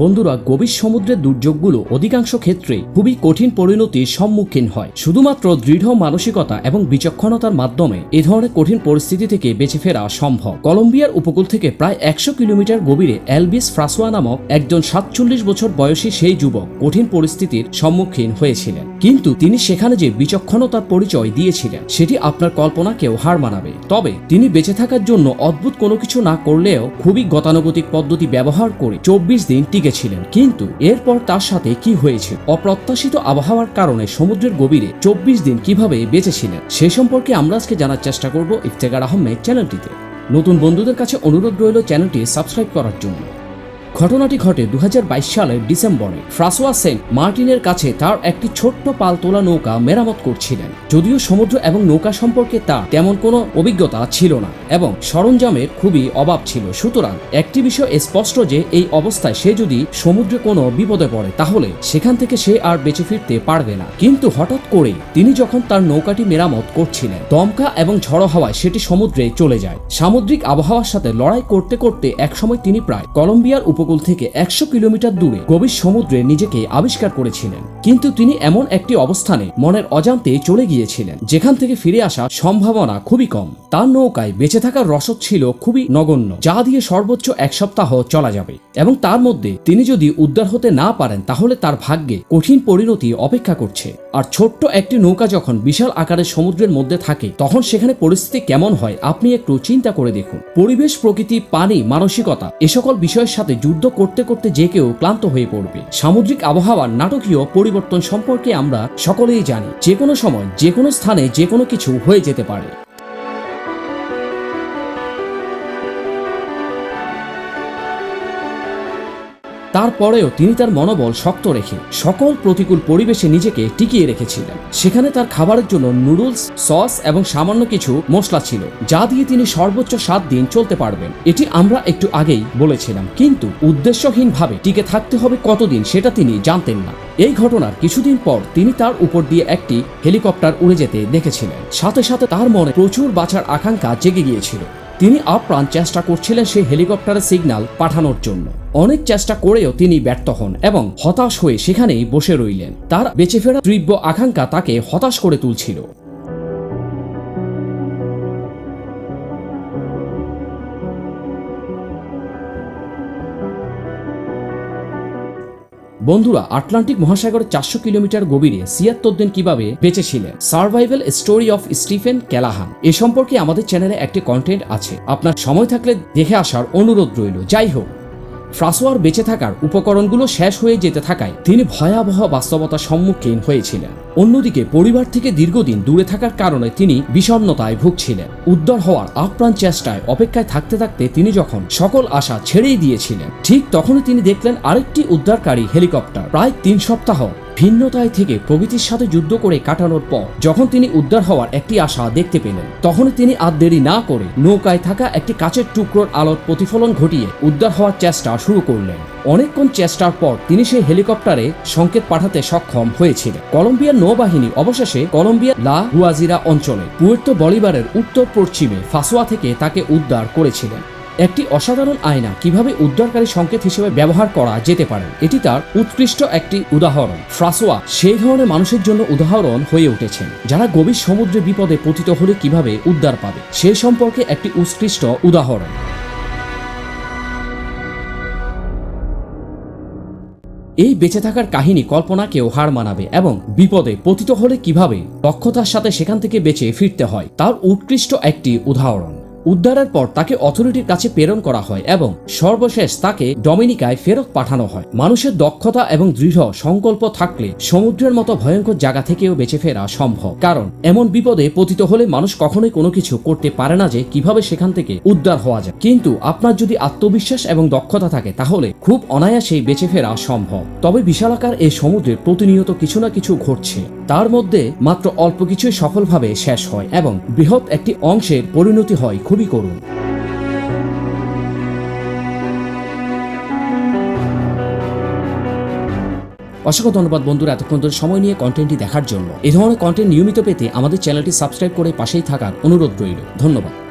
বন্ধুরা, গভীর সমুদ্রের দুর্যোগগুলো অধিকাংশ ক্ষেত্রে খুবই কঠিন পরিণতির সম্মুখীন হয়। শুধুমাত্র দৃঢ় মানসিকতা এবং বিচক্ষণতার মাধ্যমে এ ধরনের কঠিন পরিস্থিতি থেকে বেঁচে ফেরা সম্ভব। কলম্বিয়ার উপকূল থেকে প্রায় একশো কিলোমিটার গভীরে এলবিস ফ্রাসোয়া নামক একজন সাতচল্লিশ বছর বয়সী সেই যুবক কঠিন পরিস্থিতির সম্মুখীন হয়েছিলেন। কিন্তু তিনি সেখানে যে বিচক্ষণতার পরিচয় দিয়েছিলেন, সেটি আপনার কল্পনাকেও হার মানাবে। তবে তিনি বেঁচে থাকার জন্য অদ্ভুত কোনো কিছু না করলেও খুবই গতানুগতিক পদ্ধতি ব্যবহার করে চব্বিশ দিন টিকেছিলেন কিন্তু এরপর তার সাথে কি হয়েছে? অপ্রত্যাশিত আবহাওয়ার কারণে সমুদ্রের গভীরে চব্বিশ দিন কীভাবে বেঁচেছিলেন? সে সম্পর্কে আমরা আজকে জানার চেষ্টা করব ইফতেকার আহমেদ চ্যানেলটিতে। নতুন বন্ধুদের কাছে অনুরোধ রইল চ্যানেলটি সাবস্ক্রাইব করার জন্য। ঘটনাটি ঘটে দু হাজার বাইশ সালের ডিসেম্বরে। ফ্রাসোয়া সেন্ট মার্টিনের কাছে তার একটি ছোট্ট পালতোলা নৌকা মেরামত করছিলেন। যদিও সমুদ্র এবং নৌকা সম্পর্কে তার তেমন কোনো অভিজ্ঞতা ছিল না এবং সরঞ্জামের খুবই অভাব ছিল। সুতরাং একটি বিষয় স্পষ্ট যে এই অবস্থায় সে যদি সমুদ্রে কোনো বিপদে পড়ে, তাহলে সেখান থেকে সে আর বেঁচে ফিরতে পারবে না। কিন্তু হঠাৎ করে তিনি যখন তার নৌকাটি মেরামত করছিলেন, দমকা এবং ঝড়ো হওয়ায় সেটি সমুদ্রে চলে যায়। সামুদ্রিক আবহাওয়ার সাথে লড়াই করতে করতে একসময় তিনি প্রায় কলম্বিয়ার উপকূল থেকে একশো কিলোমিটার দূরে গভীর সমুদ্রে নিজেকে আবিষ্কার করেছিলেন। কিন্তু তিনি এমন একটি অবস্থানে মনের অজান্তে চলে গিয়েছিলেন, যেখান থেকে ফিরে আসার সম্ভাবনা খুবই কম। তার নৌকায় বেঁচে থাকার রসদ ছিল খুবই নগণ্য, যা দিয়ে সর্বোচ্চ এক সপ্তাহ চলা যাবে। এবং তার মধ্যে তিনি যদি উদ্ধার হতে না পারেন, তাহলে তার ভাগ্যে কঠিন পরিণতি অপেক্ষা করছে। আর ছোট্ট একটি নৌকা যখন বিশাল আকারের সমুদ্রের মধ্যে থাকে, তখন সেখানে পরিস্থিতি কেমন হয়, আপনি একটু চিন্তা করে দেখুন। পরিবেশ, প্রকৃতি, পানি, মানসিকতা, এ সকল বিষয়ের সাথে যুদ্ধ করতে করতে যে কেউ ক্লান্ত হয়ে পড়বে। সামুদ্রিক আবহাওয়ার নাটকীয় পরিবর্তন সম্পর্কে আমরা সকলেই জানি, যে কোনো সময়, যে কোনো স্থানে, যে কোনো কিছু হয়ে যেতে পারে। তারপরেও তিনি তার মনোবল শক্ত রেখে সকল প্রতিকূল পরিবেশে নিজেকে টিকিয়ে রেখেছিলেন। সেখানে তার খাবারের জন্য নুডলস, সস এবং সামান্য কিছু মশলা ছিল, যা দিয়ে তিনি সর্বোচ্চ সাত দিন চলতে পারবেন। এটি আমরা একটু আগেই বলেছিলাম, কিন্তু উদ্দেশ্যহীনভাবে টিকে থাকতে হবে কতদিন সেটা তিনি জানতেন না। এই ঘটনার কিছুদিন পর তিনি তার উপর দিয়ে একটি হেলিকপ্টার উড়ে যেতে দেখেছিলেন। সাথে সাথে তার মনে প্রচুর বাঁচার আকাঙ্ক্ষা জেগে গিয়েছিল। তিনি আপ্রাণ চেষ্টা করছিলেন সেই হেলিকপ্টারে সিগন্যাল পাঠানোর জন্য। অনেক চেষ্টা করেও তিনি ব্যর্থ হন এবং হতাশ হয়ে সেখানেই বসে রইলেন। তার বেঁচে ফেরা তীব্র আকাঙ্ক্ষা তাকে হতাশ করে তুলছিল। বন্ধুরা, আটলান্টিক মহাসাগরের চারশো কিলোমিটার গভীরে সিয়াত্তদ্দিন দিন কীভাবে বেঁচেছিলেন survival story of Stephen Callahan এ সম্পর্কে আমাদের চ্যানেলে একটি কন্টেন্ট আছে। আপনার সময় থাকলে দেখে আসার অনুরোধ রইল। যাই হোক ফ্রাসোয়ার বেঁচে থাকার উপকরণগুলো শেষ হয়ে যেতে থাকায় তিনি ভয়াবহ বাস্তবতার সম্মুখীন হয়েছিলেন। অন্যদিকে পরিবার থেকে দীর্ঘদিন দূরে থাকার কারণে তিনি বিষণ্ণতায় ভুগছিলেন। উদ্ধার হওয়ার আপ্রাণ চেষ্টায় অপেক্ষায় থাকতে থাকতে তিনি যখন সকল আশা ছেড়েই দিয়েছিলেন, ঠিক তখনই তিনি দেখলেন আরেকটি উদ্ধারকারী হেলিকপ্টার, প্রায় তিন সপ্তাহ ভিন্নতায় থেকে প্রকৃতির সাথে যুদ্ধ করে কাটানোর পর যখন তিনি উদ্ধার হওয়ার একটি আশা দেখতে পেলেন তখন তিনি আর দেরি না করে নৌকায় থাকা একটি কাচের টুকরোর আলোর প্রতিফলন ঘটিয়ে উদ্ধার হওয়ার চেষ্টা শুরু করলেন। অনেকক্ষণ চেষ্টার পর তিনি সেই হেলিকপ্টারে সংকেত পাঠাতে সক্ষম হয়েছিলেন। কলম্বিয়ার নৌবাহিনী অবশেষে কলম্বিয়া লা গুয়াজিরা অঞ্চলে পুয়ের্তো বলিভারের উত্তর পশ্চিমে ফাসোয়া থেকে তাকে উদ্ধার করেছিলেন। একটি অসাধারণ আয়না কীভাবে উদ্ধারকারী সংকেত হিসেবে ব্যবহার করা যেতে পারে, এটি তার উৎকৃষ্ট একটি উদাহরণ। ফ্রাসোয়া সেই ধরনের মানুষের জন্য উদাহরণ হয়ে উঠেছেন যারা গভীর সমুদ্রে বিপদে পতিত হলে কীভাবে উদ্ধার পাবে, সে সম্পর্কে একটি উৎকৃষ্ট উদাহরণ। এই বেঁচে থাকার কাহিনী কল্পনাকেও হার মানাবে এবং বিপদে পতিত হলে কীভাবে দক্ষতার সাথে সেখান থেকে বেঁচে ফিরতে হয়, তার উৎকৃষ্ট একটি উদাহরণ। উদ্ধারের পর তাকে অথরিটির কাছে প্রেরণ করা হয় এবং সর্বশেষ তাকে ডমিনিকায় ফেরত পাঠানো হয়। মানুষের দক্ষতা এবং দৃঢ় সংকল্প থাকলে সমুদ্রের মতো ভয়ঙ্কর জায়গা থেকেও বেঁচে ফেরা সম্ভব। কারণ এমন বিপদে পতিত হলে মানুষ কখনোই কোনো কিছু করতে পারে না যে কীভাবে সেখান থেকে উদ্ধার হওয়া যায়। কিন্তু আপনার যদি আত্মবিশ্বাস এবং দক্ষতা থাকে, তাহলে খুব অনায়াসেই বেঁচে ফেরা সম্ভব। তবে বিশালাকার এই সমুদ্রে প্রতিনিয়ত কিছু না কিছু ঘটছে। তার মধ্যে মাত্র অল্প কিছুই সফলভাবে শেষ হয় এবং বৃহৎ একটি অংশের পরিণতি হয় খুবই করুণ। অসংখ্য ধন্যবাদ বন্ধুরা এতক্ষণ ধরে সময় নিয়ে কন্টেন্টটি দেখার জন্য। এই ধরনের কন্টেন্ট নিয়মিত পেতে আমাদের চ্যানেলটি সাবস্ক্রাইব করে পাশেই থাকার অনুরোধ রইল। ধন্যবাদ।